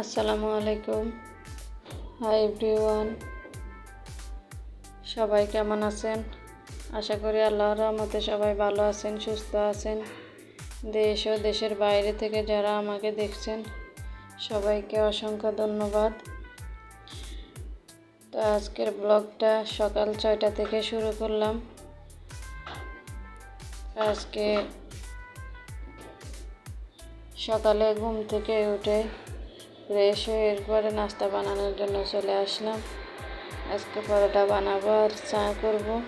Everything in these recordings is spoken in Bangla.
আসসালামু আলাইকুম। হাই এভরিওয়ান সবাই কেমন আছেন? আশা করি আল্লাহর রহমতে সবাই ভালো আছেন, সুস্থ আছেন। দেশ ও দেশের বাইরে থেকে যারা আমাকে দেখছেন, সবাইকে অসংখ্য ধন্যবাদ। তো আজকের ব্লগটা সকাল ছয়টা থেকে শুরু করলাম। আজকে সকালে ঘুম থেকে উঠে ফ্রেশ হয়ে এরপরে নাস্তা বানানোর জন্য চলে আসলাম। আজকে পরোটা বানাবো আর চা করব।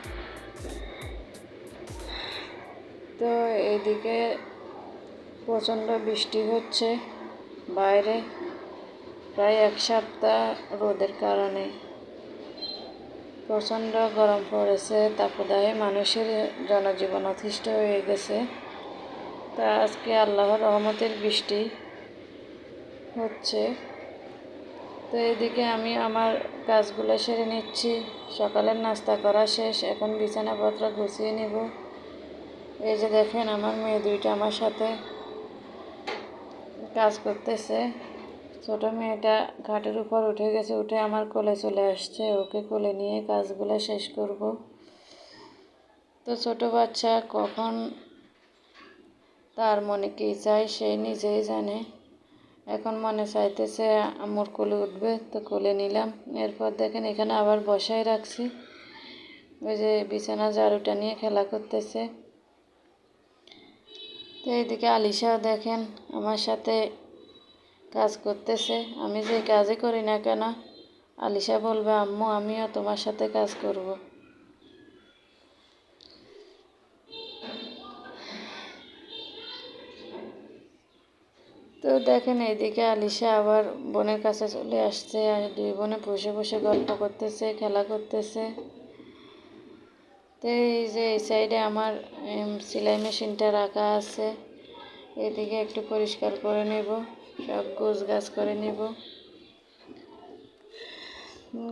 তো এদিকে প্রচণ্ড বৃষ্টি হচ্ছে বাইরে, প্রায় এক সপ্তাহ রোদের কারণে। প্রচণ্ড গরম পড়েছে, তাপদাহে মানুষের জনজীবন অতিষ্ঠ হয়ে গেছে। তা আজকে আল্লাহর রহমতের বৃষ্টি। হচ্ছে। তো এদিকে আমি আমার কাজগুলো সেরে নিচ্ছি। সকালের নাস্তা করা শেষ, এখন বিছানাপত্র গুছিয়ে নেব। এই যে দেখেন আমার মেয়ে দুইটা আমার সাথে কাজ করতেছে। ছোট মেয়েটা ঘাটের উপর উঠে গেছে, উঠে আমার কোলে চলে আসছে। ওকে কোলে নিয়ে কাজগুলো শেষ করব। তো ছোট বাচ্চা কখন তার মনে কী চায় সে নিজেই জানে। এখন মনে চাইতেছে আমার কোলে উঠবে? তো কোলে নিলাম। এরপর দেখেন এখানে আবার বসায় রাখছি। ওই যে বিছানা ঝাড়ুটা নিয়ে খেলা করতেছে। তো এইদিকে আলিশাও দেখেন আমার সাথে কাজ করতেছে। আমি যে কাজই করি না কেন, আলিশা বলবে, আম্মু, আমিও তোমার সাথে কাজ করব। তো দেখেন এইদিকে আলিশা আবার বোনের কাছে চলে আসছে আর দুই বোনে বসে বসে গল্প করতেছে, খেলা করতেছে। তো এই যে এই সাইডে আমার সেলাই মেশিনটা রাখা আছে। এদিকে একটু পরিষ্কার করে নেব, সব গোছ গাছ করে নেব।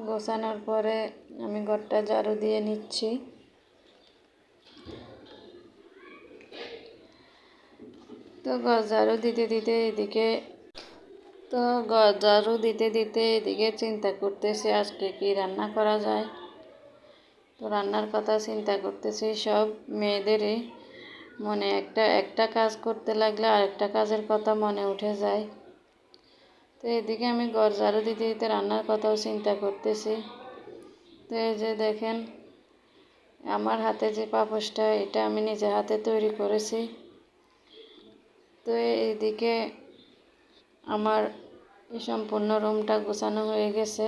গোছানোর পরে আমি ঘরটা ঝাড়ু দিয়ে নিচ্ছি। তো ঝাড়ু দিতে দিতে এদিকে, তো ঝাড়ু দিতে দিতে এদিকে চিন্তা করতেছি আজকে কি রান্না করা যায়। তো রান্নার কথা চিন্তা করতেছি সব মেয়েদেরই। মনে একটা একটা কাজ করতে লাগলে আরেকটা কাজের কথা মনে উঠে যায়। তো এদিকে আমি ঝাড়ু দিতে দিতে রান্নার কথাও চিন্তা করতেছি। তো এই যে দেখেন, আমার হাতে যে পাপোশটা, এটা আমি নিজে হাতে তৈরি করেছি। তো এইদিকে আমার এই সম্পূর্ণ রুমটা গোছানো হয়ে গেছে।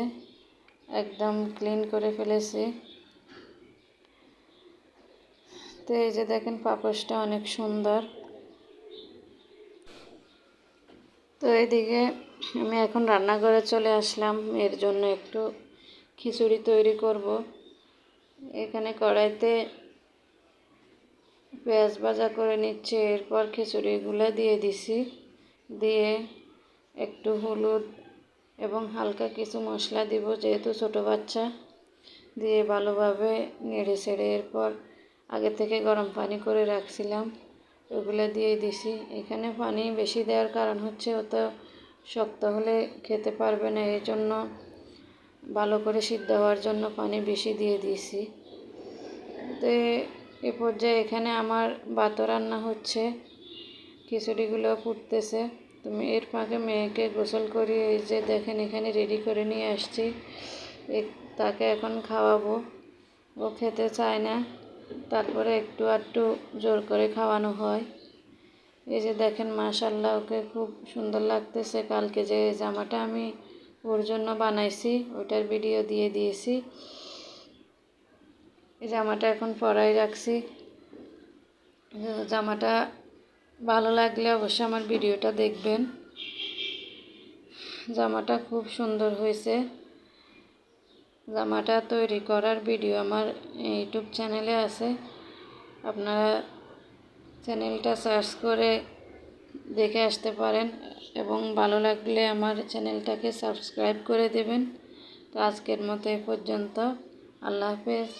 একদম ক্লিন করে ফেলেছি। তো এই যে দেখেন পাপোশটা অনেক সুন্দর। তো এদিকে আমি এখন রান্নাঘরে চলে আসলাম। এর জন্য একটু খিচুড়ি তৈরি করব। এখানে কড়াইতে পেঁয়াজ ভাজা করে নিচ্ছি, এরপর খিচুড়িগুলো দিয়ে দিছি। দিয়ে একটু হলুদ এবং হালকা কিছু মশলা দিব, যেহেতু ছোটো বাচ্চা। দিয়ে ভালোভাবে নেড়ে ছেড়ে এরপর আগে থেকে গরম পানি করে রাখছিলাম, ওগুলো দিয়ে দিছি। এখানে পানি বেশি দেওয়ার কারণ হচ্ছে অত শক্ত হলে খেতে পারবে না, এই জন্য ভালো করে সিদ্ধ হওয়ার জন্য পানি বেশি দিয়ে দিয়েছি। তো এ পর্যায়ে এখানে আমার বাতো রান্না হচ্ছে। খিচুড়িগুলো ফুটতেছে। তুমি এর ফাঁকে মেয়েকে গোসল করিয়ে এই যে দেখেন এখানে রেডি করে নিয়ে আসছি। তাকে এখন খাওয়াবো। ও খেতে চায় না। তারপরে একটু আধটু জোর করে খাওয়ানো হয়। এই যে দেখেন মাশাল্লাহ ওকে খুব সুন্দর লাগতেছে। কালকে যে জামাটা আমি ওর জন্য বানাইছি ওইটার ভিডিও দিয়ে দিয়েছি। এই জামাটা এখন পরাই রাখছি। জামাটা ভালো লাগলে অবশ্যই আমার ভিডিওটা দেখবেন। জামাটা খুব সুন্দর হয়েছে। জামাটা তৈরি করার ভিডিও আমার ইউটিউব চ্যানেলে আছে। আপনারা চ্যানেলটা সার্চ করে দেখে আসতে পারেন এবং ভালো লাগলে আমার চ্যানেলটাকে সাবস্ক্রাইব করে দেবেন। তো আজকের মতো এ পর্যন্ত। আল্লাহ হাফেজ।